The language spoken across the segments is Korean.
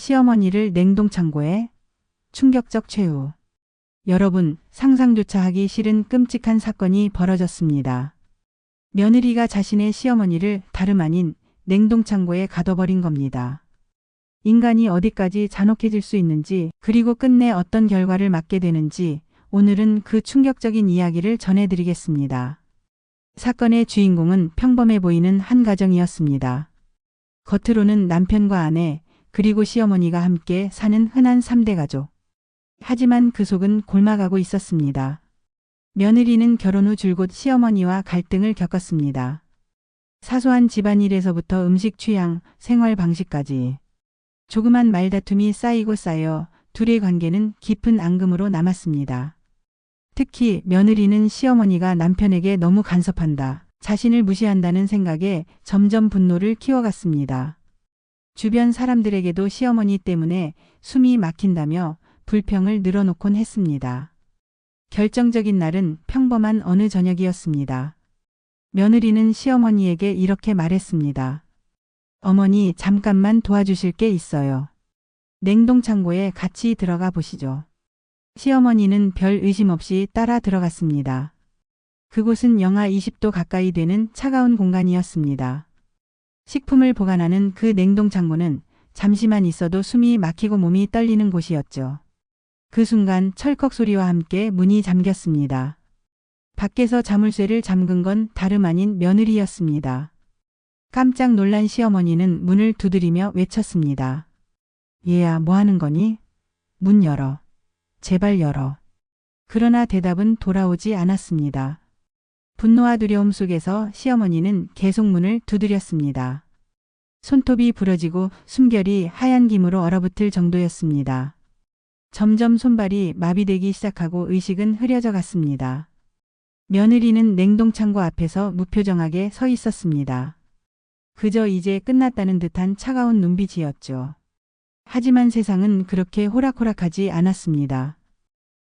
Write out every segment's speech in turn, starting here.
시어머니를 냉동창고에 충격적 최후. 여러분, 상상조차 하기 싫은 끔찍한 사건이 벌어졌습니다. 며느리가 자신의 시어머니를 다름 아닌 냉동창고에 가둬버린 겁니다. 인간이 어디까지 잔혹해질 수 있는지, 그리고 끝내 어떤 결과를 맞게 되는지, 오늘은 그 충격적인 이야기를 전해드리겠습니다. 사건의 주인공은 평범해 보이는 한 가정이었습니다. 겉으로는 남편과 아내, 그리고 시어머니가 함께 사는 흔한 3대 가족. 하지만 그 속은 골마가고 있었습니다. 며느리는 결혼 후 줄곧 시어머니와 갈등을 겪었습니다. 사소한 집안일에서부터 음식 취향, 생활 방식까지. 조그만 말다툼이 쌓이고 쌓여 둘의 관계는 깊은 앙금으로 남았습니다. 특히 며느리는 시어머니가 남편에게 너무 간섭한다, 자신을 무시한다는 생각에 점점 분노를 키워갔습니다. 주변 사람들에게도 시어머니 때문에 숨이 막힌다며 불평을 늘어놓곤 했습니다. 결정적인 날은 평범한 어느 저녁이었습니다. 며느리는 시어머니에게 이렇게 말했습니다. 어머니, 잠깐만 도와주실 게 있어요. 냉동창고에 같이 들어가 보시죠. 시어머니는 별 의심 없이 따라 들어갔습니다. 그곳은 영하 20도 가까이 되는 차가운 공간이었습니다. 식품을 보관하는 그 냉동 창고는 잠시만 있어도 숨이 막히고 몸이 떨리는 곳이었죠. 그 순간 철컥 소리와 함께 문이 잠겼습니다. 밖에서 자물쇠를 잠근 건 다름 아닌 며느리였습니다. 깜짝 놀란 시어머니는 문을 두드리며 외쳤습니다. 얘야, 뭐 하는 거니? 문 열어. 제발 열어. 그러나 대답은 돌아오지 않았습니다. 분노와 두려움 속에서 시어머니는 계속 문을 두드렸습니다. 손톱이 부러지고 숨결이 하얀 김으로 얼어붙을 정도였습니다. 점점 손발이 마비되기 시작하고 의식은 흐려져 갔습니다. 며느리는 냉동창고 앞에서 무표정하게 서 있었습니다. 그저 이제 끝났다는 듯한 차가운 눈빛이었죠. 하지만 세상은 그렇게 호락호락하지 않았습니다.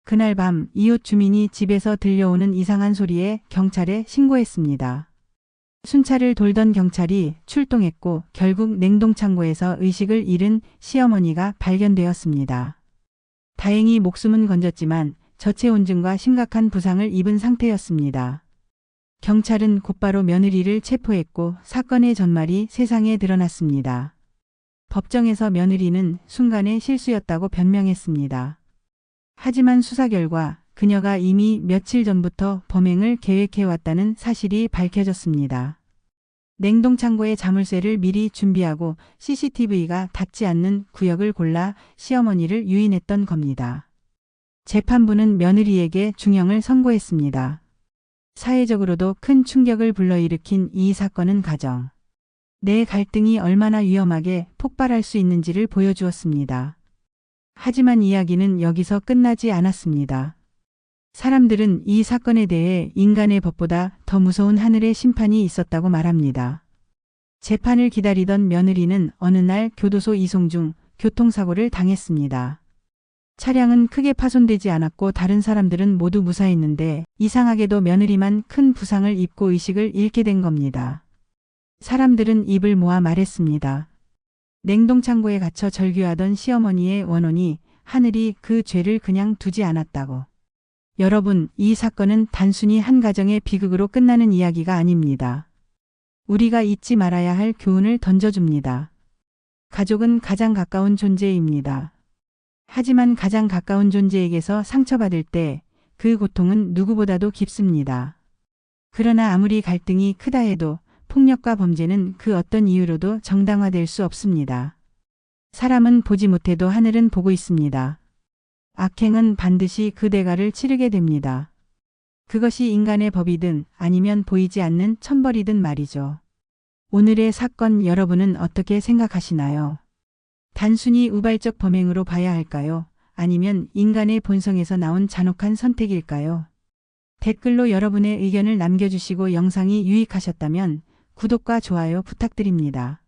그날 밤 이웃 주민이 집에서 들려오는 이상한 소리에 경찰에 신고했습니다. 순찰을 돌던 경찰이 출동했고 결국 냉동창고에서 의식을 잃은 시어머니가 발견되었습니다. 다행히 목숨은 건졌지만 저체온증과 심각한 부상을 입은 상태였습니다. 경찰은 곧바로 며느리를 체포했고 사건의 전말이 세상에 드러났습니다. 법정에서 며느리는 순간의 실수였다고 변명했습니다. 하지만 수사 결과 그녀가 이미 며칠 전부터 범행을 계획해왔다는 사실이 밝혀졌습니다. 냉동창고에 자물쇠를 미리 준비하고 CCTV가 닿지 않는 구역을 골라 시어머니를 유인했던 겁니다. 재판부는 며느리에게 중형을 선고했습니다. 사회적으로도 큰 충격을 불러일으킨 이 사건은 가정. 내 갈등이 얼마나 위험하게 폭발할 수 있는지를 보여주었습니다. 하지만 이야기는 여기서 끝나지 않았습니다. 사람들은 이 사건에 대해 인간의 법보다 더 무서운 하늘의 심판이 있었다고 말합니다. 재판을 기다리던 며느리는 어느 날 교도소 이송 중 교통사고를 당했습니다. 차량은 크게 파손되지 않았고 다른 사람들은 모두 무사했는데 이상하게도 며느리만 큰 부상을 입고 의식을 잃게 된 겁니다. 사람들은 입을 모아 말했습니다. 냉동창고에 갇혀 절규하던 시어머니의 원혼이 하늘이 그 죄를 그냥 두지 않았다고. 여러분, 이 사건은 단순히 한 가정의 비극으로 끝나는 이야기가 아닙니다. 우리가 잊지 말아야 할 교훈을 던져줍니다. 가족은 가장 가까운 존재입니다. 하지만 가장 가까운 존재에게서 상처받을 때 그 고통은 누구보다도 깊습니다. 그러나 아무리 갈등이 크다 해도 폭력과 범죄는 그 어떤 이유로도 정당화될 수 없습니다. 사람은 보지 못해도 하늘은 보고 있습니다. 악행은 반드시 그 대가를 치르게 됩니다. 그것이 인간의 법이든 아니면 보이지 않는 천벌이든 말이죠. 오늘의 사건 여러분은 어떻게 생각하시나요? 단순히 우발적 범행으로 봐야 할까요? 아니면 인간의 본성에서 나온 잔혹한 선택일까요? 댓글로 여러분의 의견을 남겨주시고 영상이 유익하셨다면 구독과 좋아요 부탁드립니다.